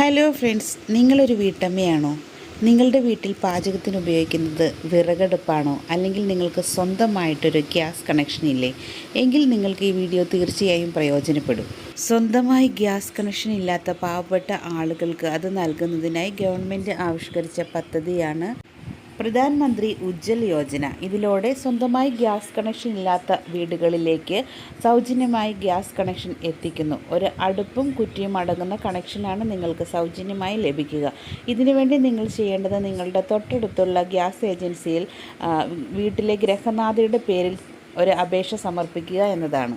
Hello friends നിങ്ങളൊരു വീട്ടമ്മയാണോ? നിങ്ങളുടെ വീട്ടിൽ പാചകത്തിന് ഉപയോഗിക്കുന്നത് വിറകടുപ്പാണോ? അല്ലെങ്കിൽ നിങ്ങൾക്ക് സ്വന്തമായിട്ടൊരു ഗ്യാസ് കണക്ഷൻ ഇല്ലേ? എങ്കിൽ നിങ്ങൾക്ക് ഈ വീഡിയോ തീർച്ചയായും പ്രയോജനപ്പെടും. സ്വന്തമായി ഗ്യാസ് കണക്ഷൻ ഇല്ലാത്ത പാവപ്പെട്ട ആളുകൾക്ക് അത് നൽകുന്നതിനായി ഗവൺമെന്റ് ആവിഷ്കരിച്ച പദ്ധതിയാണ് പ്രധാൻ മന്ത്രി ഉജ്ജൽ യോജന. ഇതിലൂടെ സ്വന്തമായി ഗ്യാസ് കണക്ഷൻ ഇല്ലാത്ത വീടുകളിലേക്ക് സൗജന്യമായി ഗ്യാസ് കണക്ഷൻ എത്തിക്കുന്നു. ഒരു അടുപ്പും കുറ്റിയും അടങ്ങുന്ന കണക്ഷനാണ് നിങ്ങൾക്ക് സൗജന്യമായി ലഭിക്കുക. ഇതിനുവേണ്ടി നിങ്ങൾ ചെയ്യേണ്ടത് നിങ്ങളുടെ തൊട്ടടുത്തുള്ള ഗ്യാസ് ഏജൻസിയിൽ വീട്ടിലെ ഗ്രഹനാഥയുടെ പേരിൽ ഒരു അപേക്ഷ സമർപ്പിക്കുക എന്നതാണ്.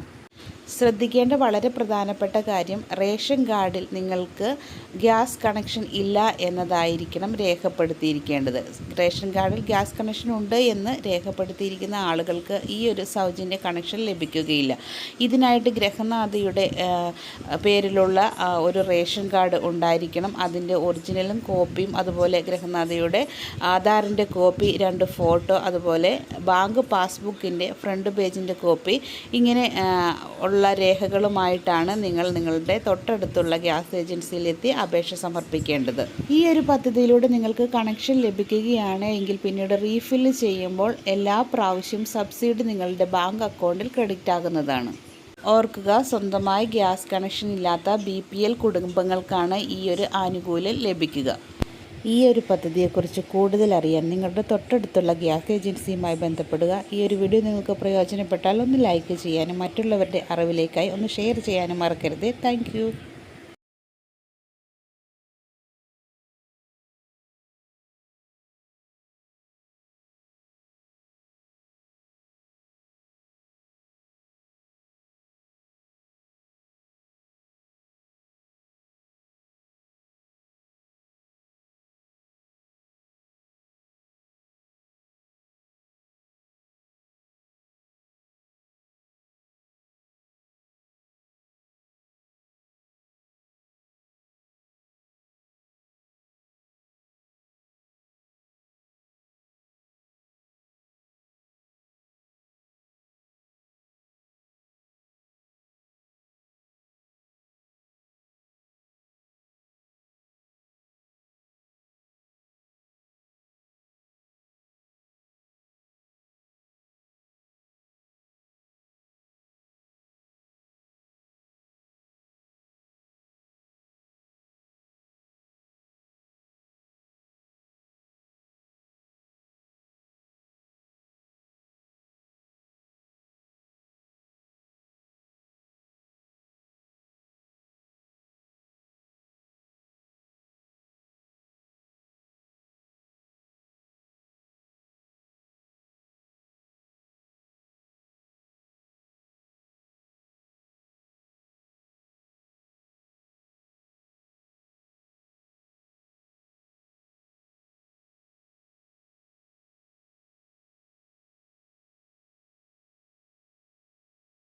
ശ്രദ്ധിക്കേണ്ട വളരെ പ്രധാനപ്പെട്ട കാര്യം റേഷൻ കാർഡിൽ നിങ്ങൾക്ക് ഗ്യാസ് കണക്ഷൻ ഇല്ല എന്നതായിരിക്കണം രേഖപ്പെടുത്തിയിരിക്കേണ്ടത്. റേഷൻ കാർഡിൽ ഗ്യാസ് കണക്ഷൻ ഉണ്ട് എന്ന് രേഖപ്പെടുത്തിയിരിക്കുന്ന ആളുകൾക്ക് ഈ ഒരു സൗജന്യ കണക്ഷൻ ലഭിക്കുകയില്ല. ഇതിനായിട്ട് ഗ്രഹനാഥയുടെ പേരിലുള്ള ഒരു റേഷൻ കാർഡ് ഉണ്ടായിരിക്കണം. അതിന്റെ ഒറിജിനലും കോപ്പിയും അതുപോലെ ഗ്രഹനാഥയുടെ ആധാറിന്റെ കോപ്പി രണ്ട് ഫോട്ടോ അതുപോലെ ബാങ്ക് പാസ്ബുക്കിന്റെ ഫ്രണ്ട് പേജിന്റെ കോപ്പി ഇങ്ങനെ ആ, ഉള്ള രേഖകളുമായിട്ടാണ് നിങ്ങൾ നിങ്ങളുടെ തൊട്ടടുത്തുള്ള ഗ്യാസ് ഏജൻസിയിലെത്തി അപേക്ഷ സമർപ്പിക്കേണ്ടത്. ഈ ഒരു പദ്ധതിയിലൂടെ നിങ്ങൾക്ക് കണക്ഷൻ ലഭിക്കുകയാണ് എങ്കിൽ പിന്നീട് റീഫില്ല് ചെയ്യുമ്പോൾ എല്ലാ പ്രാവശ്യം സബ്സിഡി നിങ്ങളുടെ ബാങ്ക് അക്കൗണ്ടിൽ ക്രെഡിറ്റ് ആകുന്നതാണ്. ഓർക്കുക സ്വന്തമായി ഗ്യാസ് കണക്ഷൻ ഇല്ലാത്ത ബി പി എൽ കുടുംബങ്ങൾക്കാണ് ഈ ഒരു ആനുകൂല്യം ലഭിക്കുക. ഈ ഒരു പദ്ധതിയെക്കുറിച്ച് കൂടുതൽ അറിയാൻ നിങ്ങളുടെ തൊട്ടടുത്തുള്ള ഗ്യാസ് ഏജൻസിയുമായി ബന്ധപ്പെടുക. ഈ ഒരു വീഡിയോ നിങ്ങൾക്ക് പ്രയോജനപ്പെട്ടാൽ ഒന്ന് ലൈക്ക് ചെയ്യാനും മറ്റുള്ളവരുടെ അറിവിലേക്കായി ഒന്ന് ഷെയർ ചെയ്യാനും മറക്കരുത്. താങ്ക്